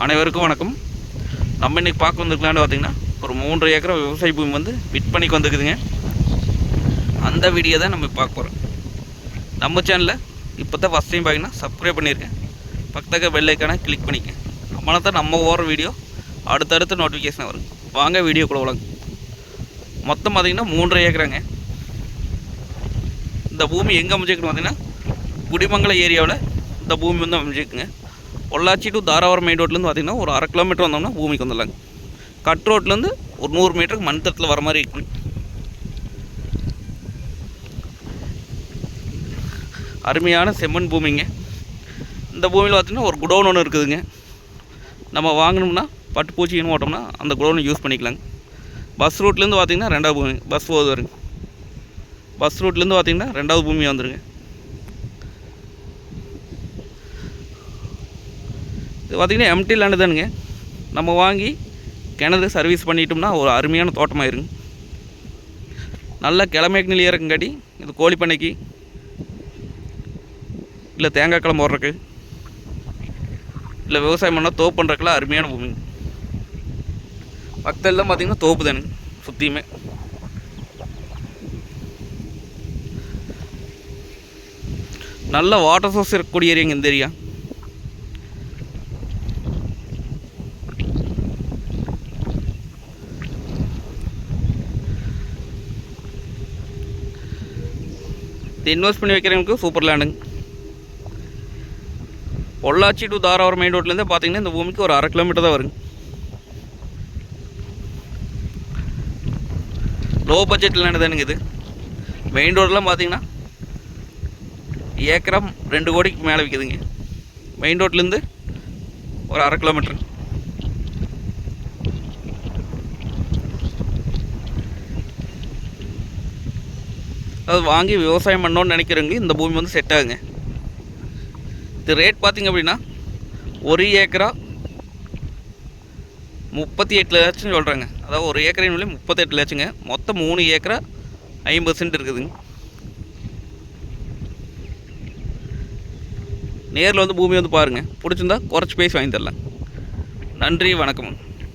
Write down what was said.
அனைவருக்கும் வணக்கம். நம்ம இன்றைக்கி பார்க்க வந்திருக்கலான்னு பார்த்திங்கன்னா ஒரு மூன்று ஏக்கரை விவசாய பூமி வந்து விற்பனைக்கு வந்துருக்குதுங்க. அந்த வீடியோ தான் நம்ம பார்க்க போகிறோம் நம்ம சேனலில் இப்போ தான் ஃபஸ்ட் டைம் பார்த்தீங்கன்னா சப்ஸ்கிரைப் பண்ணியிருக்கேன் பக்கத்தக்க வெள்ளைக்கான கிளிக் பண்ணிக்கங்க. நம்மளை தான் நம்ம ஓடுற வீடியோ அடுத்தடுத்து நோட்டிஃபிகேஷன் வரும். வாங்க வீடியோ கூட உலகம் மொத்தம் பார்த்திங்கன்னா மூன்றரை ஏக்கராங்க. இந்த பூமி எங்கே அமைஞ்சிருக்குன்னு பார்த்தீங்கன்னா குடிமங்கலம் ஏரியாவில் இந்த பூமி வந்து அமைஞ்சிருக்குங்க. பொள்ளாச்சி டு தாராவரம் மெயின் ரோட்லேருந்து பார்த்தீங்கன்னா ஒரு அரை கிலோமீட்டர் வந்தோம்னா பூமிக்கு வந்துடலாங்க. கட் ரோட்லேருந்து ஒரு நூறு மீட்டருக்கு மண் தட்டில் வர மாதிரி இருக்கும் அருமையான செம்மண் பூமிங்க. இந்த பூமியில் பார்த்தீங்கன்னா ஒரு குடோன் ஒன்று இருக்குதுங்க. நம்ம வாங்கினோம்னா பட்டுப்பூச்சின்னு ஓட்டோம்னா அந்த குடோனை யூஸ் பண்ணிக்கலாங்க. பஸ் ரூட்லேருந்து பார்த்திங்கன்னா ரெண்டாவது பூமி பஸ் போகுது வருங்க பஸ் ரூட்லேருந்து பார்த்தீங்கன்னா ரெண்டாவது பூமி வந்துருங்க. இது பார்த்திங்கன்னா எம்டி லேண்டு தானுங்க. நம்ம வாங்கி கிணறு சர்வீஸ் பண்ணிட்டோம்னா ஒரு அருமையான தோட்டமாயிருங்க நல்ல கிழமைக்கு நிலையாக இருக்குங்காட்டி இது கோழி பண்ணைக்கு இல்லை தேங்காய் கிழம்பு போடுறக்கு இல்லை விவசாயம் பண்ணால் தோப்பு பண்ணுறதுக்குலாம் அருமையான பூமி. பக்தெல்லாம் பார்த்திங்கன்னா தோப்பு தானுங்க சுற்றியுமே நல்ல வாட்டர் சோர்ஸ் இருக்கக்கூடிய ஏரியாங்க இந்த ஏரியா? இது இன்வெஸ்ட் பண்ணி வைக்கிறவங்களுக்கு சூப்பர் லேண்டுங்க பொள்ளாச்சி டு தாராவரம் மெயின் ரோட்லேருந்து பார்த்தீங்கன்னா இந்த பூமிக்கு ஒரு அரை கிலோமீட்டர் தான் வருங்க. லோ பட்ஜெட் லேண்டு இது. மெயின் ரோடெலாம் பார்த்தீங்கன்னா ஏக்கரம் ரெண்டு கோடிக்கு மேலே விற்குதுங்க மெயின் ரோட்லேருந்து ஒரு அரை கிலோமீட்டர் அது வாங்கி விவசாயம் பண்ணோன்னு நினைக்கிறவங்க இந்த பூமி வந்து செட் ஆகுங்க. இது ரேட் பார்த்திங்க அப்படின்னா ஒரு ஏக்கரா முப்பத்தி எட்டு லட்சம் சொல்கிறாங்க அதாவது ஒரு ஏக்கரின் விலை முப்பத்தெட்டு லட்சங்க மொத்தம் மூணு ஏக்கரா ஐம்பது சென்ட் இருக்குதுங்க. நேரில் வந்து பூமி வந்து பாருங்கள் பிடிச்சிருந்தா குறைச்சி பேசி வாங்கி தரலாம். நன்றி வணக்கம்.